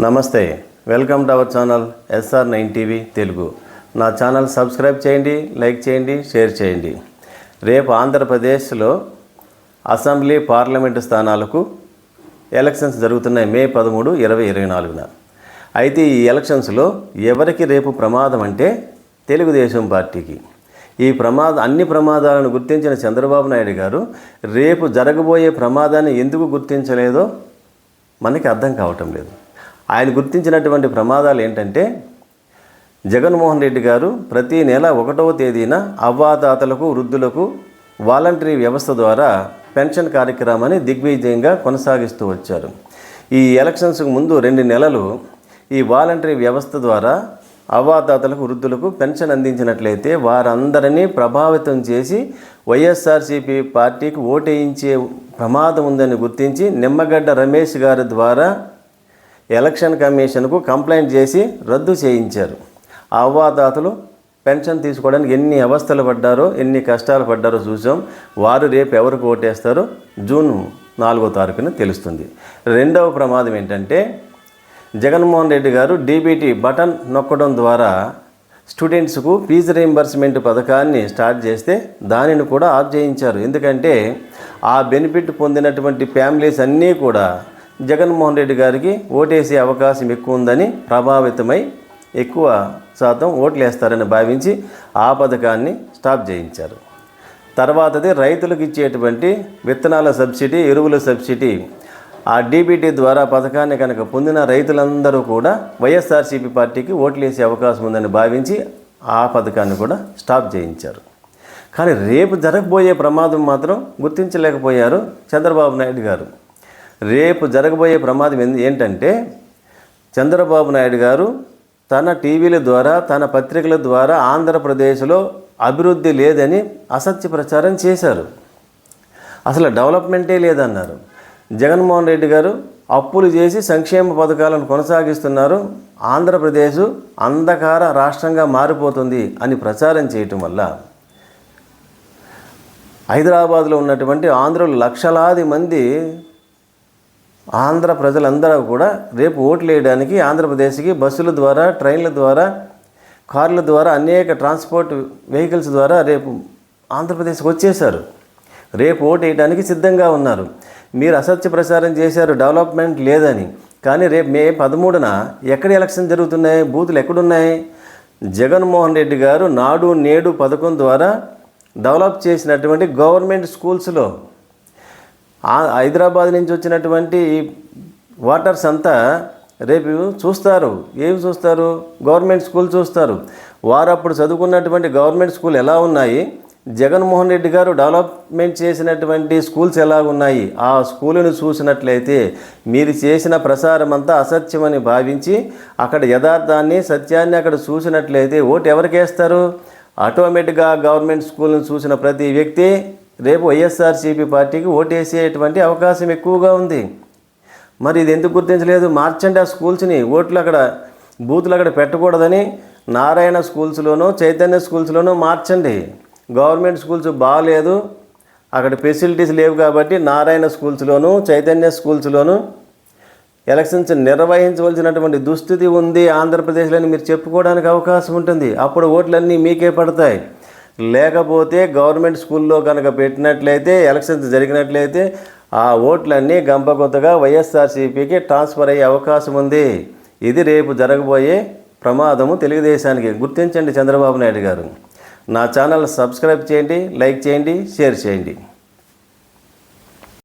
నమస్తే welcome to our channel S R nine TV Telugu. నా channel subscribe చేయండి like చేయండి షేర్ చేయండి. రేపు ఆంధ్రప్రదేశ్లో అసెంబ్లీ పార్లమెంటు స్థానాలకు ఎలక్షన్స్ జరుగుతున్నాయి మే పదమూడు ఇరవై ఇరవై నాలుగున. అయితే ఈ ఎలక్షన్స్లో ఎవరికి రేపు ప్రమాదం అంటే తెలుగుదేశం పార్టీకి. ఈ ప్రమాద అన్ని ప్రమాదాలను గుర్తించిన చంద్రబాబు నాయుడు గారు రేపు జరగబోయే ప్రమాదాన్ని ఎందుకు గుర్తించలేదో మనకి అర్థం కావటం లేదు. ఆయన గుర్తించినటువంటి ప్రమాదాలు ఏంటంటే జగన్మోహన్ రెడ్డి గారు ప్రతి నెల ఒకటవ తేదీన అవ్వాతాతలకు వృద్ధులకు వాలంటరీ వ్యవస్థ ద్వారా పెన్షన్ కార్యక్రమాన్ని దిగ్విజయంగా కొనసాగిస్తూ వచ్చారు. ఈ ఎలక్షన్స్కు ముందు రెండు నెలలు ఈ వాలంటరీ వ్యవస్థ ద్వారా అవ్వాతాతలకు వృద్ధులకు పెన్షన్ అందించినట్లయితే వారందరినీ ప్రభావితం చేసి వైఎస్ఆర్సీపీ పార్టీకి ఓటేయించే ప్రమాదం ఉందని గుర్తించి నిమ్మగడ్డ రమేష్ గారి ద్వారా ఎలక్షన్ కమిషన్కు కంప్లైంట్ చేసి రద్దు చేయించారు. ఆ అవ్వాతాతలు పెన్షన్ తీసుకోవడానికి ఎన్ని అవస్థలు పడ్డారో ఎన్ని కష్టాలు పడ్డారో చూసాం. వారు రేపు ఎవరికి ఓటేస్తారో జూన్ నాలుగో తారీఖున తెలుస్తుంది. రెండవ ప్రమాదం ఏంటంటే జగన్మోహన్ రెడ్డి గారు డీబీటీ బటన్ నొక్కడం ద్వారా స్టూడెంట్స్కు ఫీజు రీంబర్స్మెంట్ పథకాన్ని స్టార్ట్ చేస్తే దానిని కూడా ఆఫ్ చేయించారు ఎందుకంటే ఆ బెనిఫిట్ పొందినటువంటి ఫ్యామిలీస్ అన్నీ కూడా జగన్మోహన్ రెడ్డి గారికి ఓటేసే అవకాశం ఎక్కువ ఉందని ప్రభావితమై ఎక్కువ శాతం ఓట్లు వేస్తారని భావించి ఆ పథకాన్ని స్టాప్ చేయించారు. తర్వాతది రైతులకు ఇచ్చేటువంటి విత్తనాల సబ్సిడీ ఎరువుల సబ్సిడీ. ఆ డీబీటీ ద్వారా పథకాన్ని కనుక పొందిన రైతులందరూ కూడా వైఎస్ఆర్సీపీ పార్టీకి ఓట్లు వేసే అవకాశం ఉందని భావించి ఆ పథకాన్ని కూడా స్టాప్ చేయించారు. కానీ రేపు జరగబోయే ప్రమాదం మాత్రం గుర్తించలేకపోయారు చంద్రబాబు నాయుడు గారు. రేపు జరగబోయే ప్రమాదం ఏంది- ఏంటంటే చంద్రబాబు నాయుడు గారు తన టీవీల ద్వారా తన పత్రికల ద్వారా ఆంధ్రప్రదేశ్లో అభివృద్ధి లేదని అసత్య ప్రచారం చేశారు. అసలు డెవలప్మెంటే లేదన్నారు. జగన్మోహన్ రెడ్డి గారు అప్పులు చేసి సంక్షేమ పథకాలను కొనసాగిస్తున్నారు. ఆంధ్రప్రదేశ్ అంధకార రాష్ట్రంగా మారిపోతుంది అని ప్రచారం చేయటం వల్ల హైదరాబాద్లో ఉన్నటువంటి ఆంధ్రులు లక్షలాది మంది ఆంధ్ర ప్రజలందరూ కూడా రేపు ఓట్లు వేయడానికి ఆంధ్రప్రదేశ్కి బస్సుల ద్వారా ట్రైన్ల ద్వారా కార్ల ద్వారా అనేక ట్రాన్స్పోర్ట్ వెహికల్స్ ద్వారా రేపు ఆంధ్రప్రదేశ్కి వచ్చేసారు రేపు ఓటు వేయడానికి సిద్ధంగా ఉన్నారు. మీరు అసత్య ప్రచారం చేశారు డెవలప్మెంట్ లేదని. కానీ రేపు మే పదమూడున ఎక్కడ ఎలక్షన్ జరుగుతున్నాయి? బూతులు ఎక్కడున్నాయి? జగన్మోహన్ రెడ్డి గారు నాడు నేడు పథకం ద్వారా డెవలప్ చేసినటువంటి గవర్నమెంట్ స్కూల్స్లో హైదరాబాద్ నుంచి వచ్చినటువంటి వాటర్స్ అంతా రేపు చూస్తారు. ఏమి చూస్తారు? గవర్నమెంట్ స్కూల్ చూస్తారు. వారు అప్పుడు చదువుకున్నటువంటి గవర్నమెంట్ స్కూల్ ఎలా ఉన్నాయి? జగన్మోహన్ రెడ్డి గారు డెవలప్మెంట్ చేసినటువంటి స్కూల్స్ ఎలా ఉన్నాయి? ఆ స్కూలును చూసినట్లయితే మీరు చేసిన ప్రసారం అంతా అసత్యమని భావించి అక్కడ యథార్థాన్ని సత్యాన్ని అక్కడ చూసినట్లయితే ఓటు ఎవరికి వేస్తారు? ఆటోమేటిక్గా గవర్నమెంట్ స్కూల్ని చూసిన ప్రతి వ్యక్తి రేపు వైఎస్ఆర్సీపీ పార్టీకి ఓటేసేటువంటి అవకాశం ఎక్కువగా ఉంది. మరి ఇది ఎందుకు గుర్తించలేదు? మార్చండి ఆ స్కూల్స్ని. ఓట్లు అక్కడ బూతులు అక్కడ పెట్టకూడదని నారాయణ స్కూల్స్లోనూ చైతన్య స్కూల్స్లోనూ మార్చండి. గవర్నమెంట్ స్కూల్స్ బాగాలేదు అక్కడ ఫెసిలిటీస్ లేవు కాబట్టి నారాయణ స్కూల్స్లోనూ చైతన్య స్కూల్స్లోనూ ఎలక్షన్స్ నిర్వహించవలసినటువంటి దుస్థితి ఉంది ఆంధ్రప్రదేశ్లో అని మీరు చెప్పుకోవడానికి అవకాశం ఉంటుంది. అప్పుడు ఓట్లన్నీ మీకే పడతాయి. లేకపోతే గవర్నమెంట్ స్కూల్లో కనుక పెట్టినట్లయితే ఎలక్షన్స్ జరిగినట్లయితే ఆ ఓట్లన్నీ గంపగొత్తగా వైఎస్ఆర్సీపీకి ట్రాన్స్ఫర్ అయ్యే అవకాశం ఉంది. ఇది రేపు జరగబోయే ప్రమాదము తెలుగుదేశానికి. గుర్తించండి చంద్రబాబు నాయుడు గారు. నా ఛానల్ సబ్స్క్రైబ్ చేయండి లైక్ చేయండి షేర్ చేయండి.